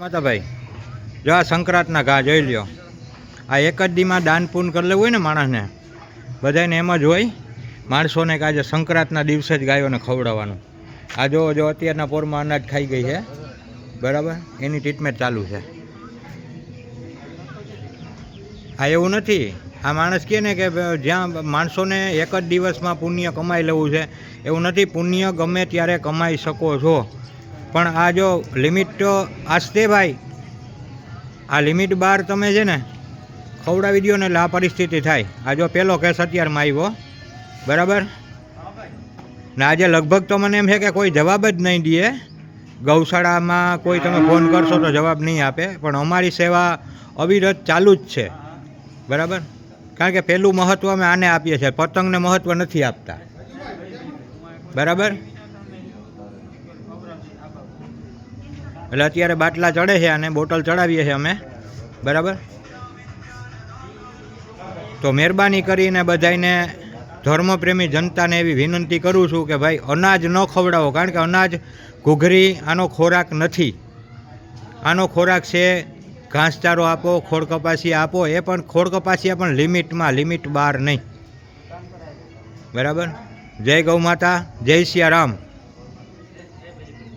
માતાભાઈ, જો આ સંક્રાંતના ઘા જોઈ લ્યો. આ એક જ દીમાં દાન પૂન કરી લેવું હોય ને માણસને બધાને એમ જ હોય, માણસોને કે આજે સંક્રાંતના દિવસે જ ગાયોને ખવડાવવાનું. આ જો જો અત્યારના પોરમાં અનાજ ખાઈ ગઈ છે, બરાબર? એની ટ્રીટમેન્ટ ચાલુ છે. આ એવું નથી. આ માણસ કહે ને કે જ્યાં માણસોને એક જ દિવસમાં પુણ્ય કમાઈ લેવું છે, એવું નથી. પુણ્ય ગમે ત્યારે કમાઈ શકો છો. પણ આ જો લિમિટ તો આસ્તે ભાઈ. આ લિમિટ બહાર તમે છે ને ખવડાવી દો ને એટલે આ પરિસ્થિતિ થાય. આ જો પહેલો કેસ અત્યારમાં આવ્યો, બરાબર? ને આજે લગભગ તો મને એમ છે કે કોઈ જવાબ જ નહીં દે. ગૌશાળામાં કોઈ તમે ફોન કરશો તો જવાબ નહીં આપે, પણ અમારી સેવા અવિરત ચાલુ જ છે. બરાબર? કારણ કે પહેલું મહત્ત્વ અમે આને આપીએ છીએ, પતંગને મહત્ત્વ નથી આપતા. બરાબર? એટલે અત્યારે બાટલા ચડે છે અને બોટલ ચડાવીએ છીએ અમે. બરાબર? તો મહેરબાની કરીને બધાને ધર્મપ્રેમી જનતાને એવી વિનંતી કરું છું કે ભાઈ અનાજ ન ખવડાવો, કારણ કે અનાજ ઘૂઘરી, આનો ખોરાક નથી. આનો ખોરાક છે ઘાસચારો આપો, ખોળ કપાસી આપો, એ પણ ખોળ કપાસિયા પણ લિમિટમાં, લિમિટ બહાર નહીં. બરાબર? જય ગૌ માતા, જય સિયા રામ.